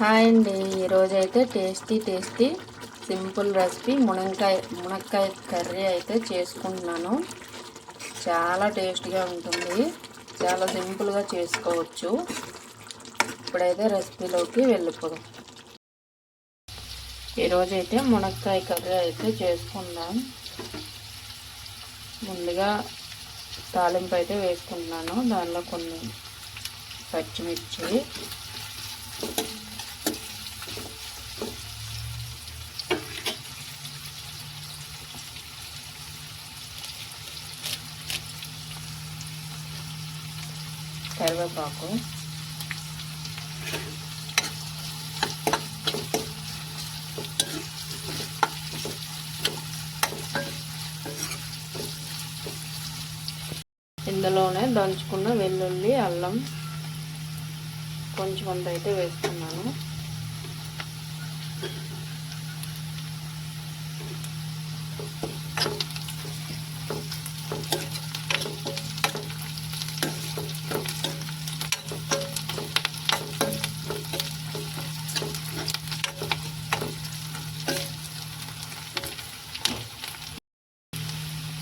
Hi అండి. ఈరోజు అయితే టేస్టీ టేస్టీ సింపుల్ రెసిపీ మునక్కాయ మునక్కాయ కర్రీ అయితే చేసుకుంటున్నాను. చాలా టేస్టీగా ఉంటుంది. చాలా సింపుల్గా చేసుకోవచ్చు. ఇప్పుడైతే రెసిపీలోకి వెళ్ళిపోదాం. ఈరోజైతే మునక్కాయ కర్రీ అయితే చేసుకుందాం. ముందుగా తాలింపు అయితే వేసుకుంటున్నాను. దానిలో కొన్ని పచ్చిమిర్చి కరివేపాకు. ఇందులోనే దంచుకున్న వెల్లుల్లి అల్లం కొంచెం అంత అయితే వేసుకున్నాను.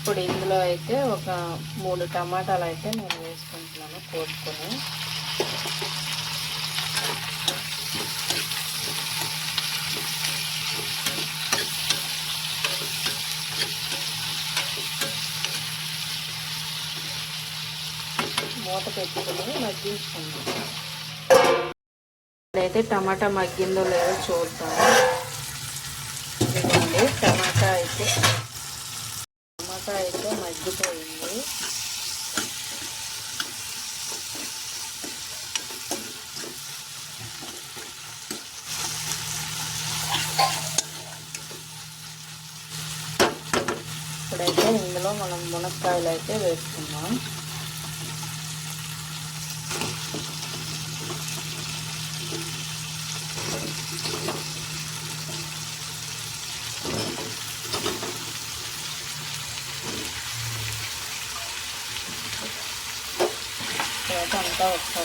ఇప్పుడు ఇందులో అయితే ఒక మూడు టమాటాలు అయితే నేను వేసుకుంటున్నాను కోసుకొని. మూత పెట్టుకుని మగ్గించుకుందాం. ఇప్పుడైతే టమాటా మగ్గిందో లేదో చూద్దాం. టమాటా అయితే మగ్గిపోయింది ఇప్పుడైతే ఇందులో మనం మునక్కాయలు అయితే వేసుకున్నాం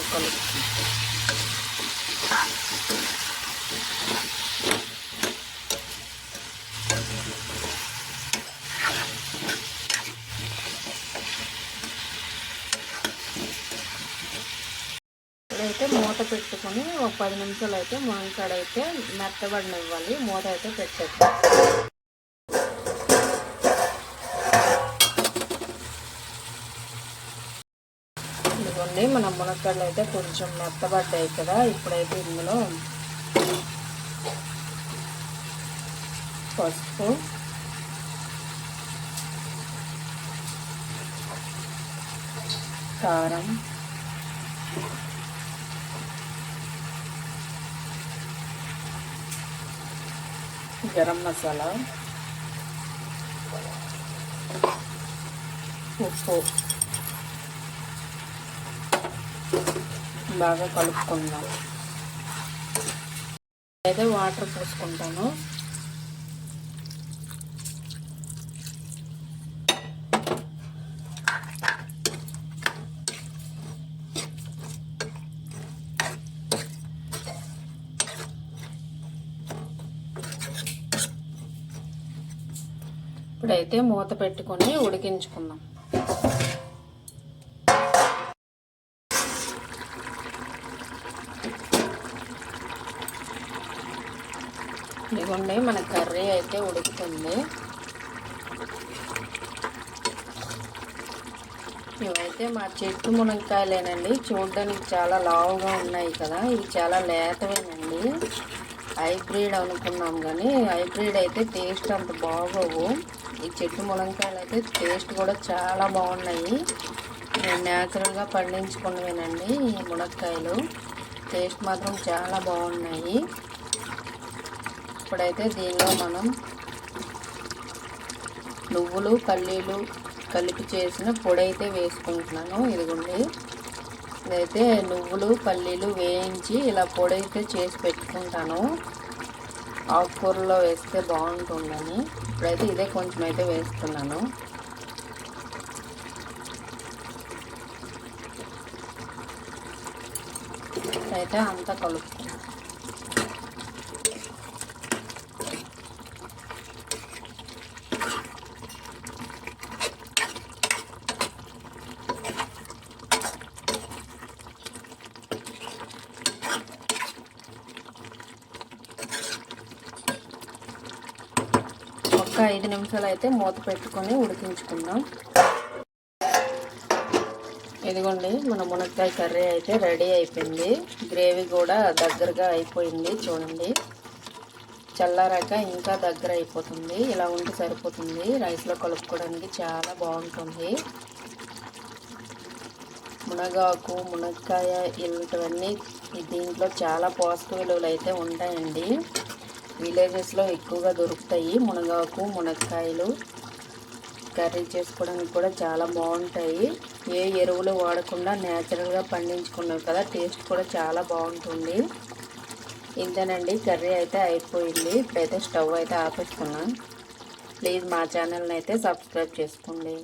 ముక్కలు ఒకసారి ఇప్పుడైతే మూత పెట్టుకొని ఒక పది నిమిషాలు అయితే మునక్కాడ మెత్తబడినివ్వాలి. మూత అయితే పెట్టచ్చు ఇదిగోండి మన మునక్కాడలు అయితే కొంచెం మెత్తబడ్డాయి కదా. ఇప్పుడైతే ఇందులో పసుపు కారం గరం మసాలా ఉప్పు బాగా కలుపుకుందాం. అయితే వాటర్ పోసుకుంటాను. ఇప్పుడైతే మూత పెట్టుకొని ఉడికించుకుందాం. ఇదిగోండి మన కర్రీ అయితే ఉడుకుతుంది. ఇవైతే మా చెట్టు మునక్కాయలేనండి. చూడడానికి చాలా లావుగా ఉన్నాయి కదా ఇవి చాలా లేతవేనండి. హైబ్రిడ్ అనుకున్నాం కానీ హైబ్రిడ్ అయితే టేస్ట్ అంత బాగోవు. ఈ చెట్టు మునక్కాయలు అయితే టేస్ట్ కూడా చాలా బాగున్నాయి. నేను న్యాచురల్గా పండించుకున్నవేనండి ఈ మునక్కాయలు. టేస్ట్ మాత్రం చాలా బాగున్నాయి. ఇప్పుడైతే దీనిలో మనం నువ్వులు పల్లీలు కలిపి చేసిన పొడి అయితే వేసుకుంటున్నాను. ఇదిగోండి. ఇదైతే నువ్వులు పల్లీలు వేయించి ఇలా పొడి అయితే చేసి పెట్టుకుంటాను. ఆకుకూరలో వేస్తే బాగుంటుందని. ఇప్పుడైతే ఇదే కొంచెం అయితే వేస్తున్నాను. అయితే అంతా కలుపుకుంటాను నిమిషాలు అయితే మూత పెట్టుకొని ఉడికించుకుందాం. ఇదిగోండి మన మునక్కాయ కర్రీ అయితే రెడీ అయిపోయింది. గ్రేవీ కూడా దగ్గరగా అయిపోయింది చూడండి. చల్లారాక ఇంకా దగ్గర అయిపోతుంది. ఇలా ఉంటే సరిపోతుంది. రైస్లో కలుపుకోవడానికి చాలా బాగుంటుంది. మునగాకు మునక్కాయ ఇలాంటివన్నీ దీంట్లో చాలా పోషక విలువలు అయితే ఉంటాయండి. విలేజెస్లో ఎక్కువగా దొరుకుతాయి. మునగాకు మునక్కాయలు కర్రీ చేసుకోవడానికి కూడా చాలా బాగుంటాయి. ఏ ఎరువులు వాడకుండా న్యాచురల్గా పండించుకున్నాం కదా టేస్ట్ కూడా చాలా బాగుంటుంది. ఇంతేనండి కర్రీ అయితే అయిపోయింది. ఇప్పుడైతే స్టవ్ అయితే ఆపేసుకున్నాను ప్లీజ్ మా ఛానల్ని అయితే సబ్స్క్రైబ్ చేసుకోండి.